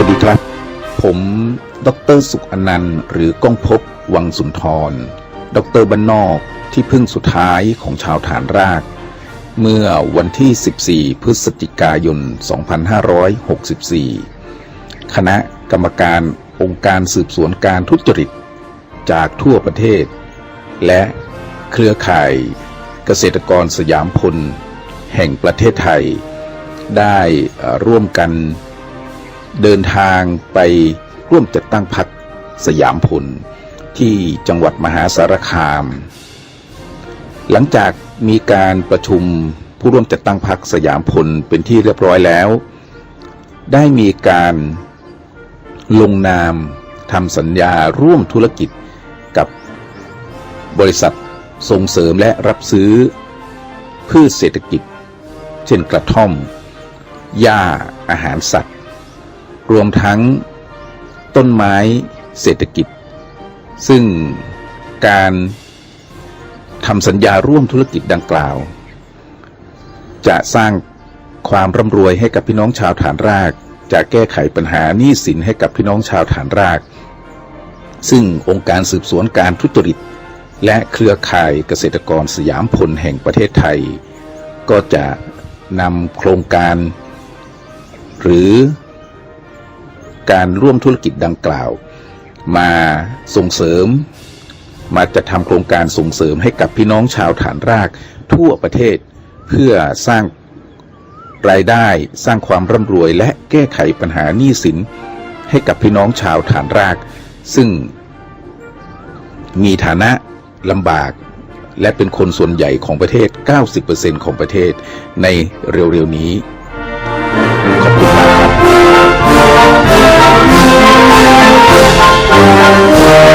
วัสดีครับ ผมดรสุขอนันต์ หรือ ก้องภพบวังสุนทร ดรบ้านนอกที่พึ่งสุดท้ายของชาวฐานราก เมื่อวันที่ 14 พฤศจิกายน 2564 คณะกรรมการองค์การสืบสวนการทุจริต จากทั่วประเทศ และเครือข่ายเกษตรกรสยามพล แห่งประเทศไทย ได้ร่วมกัน เดินทางไปร่วมจัดตั้งพรรคสยามพลที่จังหวัดมหาสารคาม หลังจากมีการประชุมผู้ร่วมจัดตั้งพรรคสยามพลเป็นที่เรียบร้อยแล้ว ได้มีการลงนามทำสัญญาร่วมธุรกิจกับบริษัทส่งเสริมและรับซื้อ พืชเศรษฐกิจ เช่นกระท่อมหญ้าอาหารสัตว์ รวมทั้งต้นไม้เศรษฐกิจ ซึ่งการทำสัญญาร่วมธุรกิจดังกล่าว จะสร้างความร่ำรวยให้กับพี่น้องชาวฐานราก จะแก้ไขปัญหาหนี้สินให้กับพี่น้องชาวฐานราก ซึ่งองค์การสืบสวนการทุจริต และเครือข่ายเกษตรกรสยามพลแห่งประเทศไทย ก็จะนำโครงการ หรือ การร่วมธุรกิจดังกล่าว มาส่งเสริม มาจะทำโครงการส่งเสริมให้กับพี่น้องชาวฐานรากทั่วประเทศ เพื่อสร้างรายได้สร้างความร่ำรวยและแก้ไขปัญหาหนี้สิน ให้กับพี่น้องชาวฐานราก ซึ่ง มีฐานะลำบาก และเป็นคนส่วนใหญ่ของประเทศ 90%ของประเทศในเร็วๆนี้ขอบคุณ Thank you.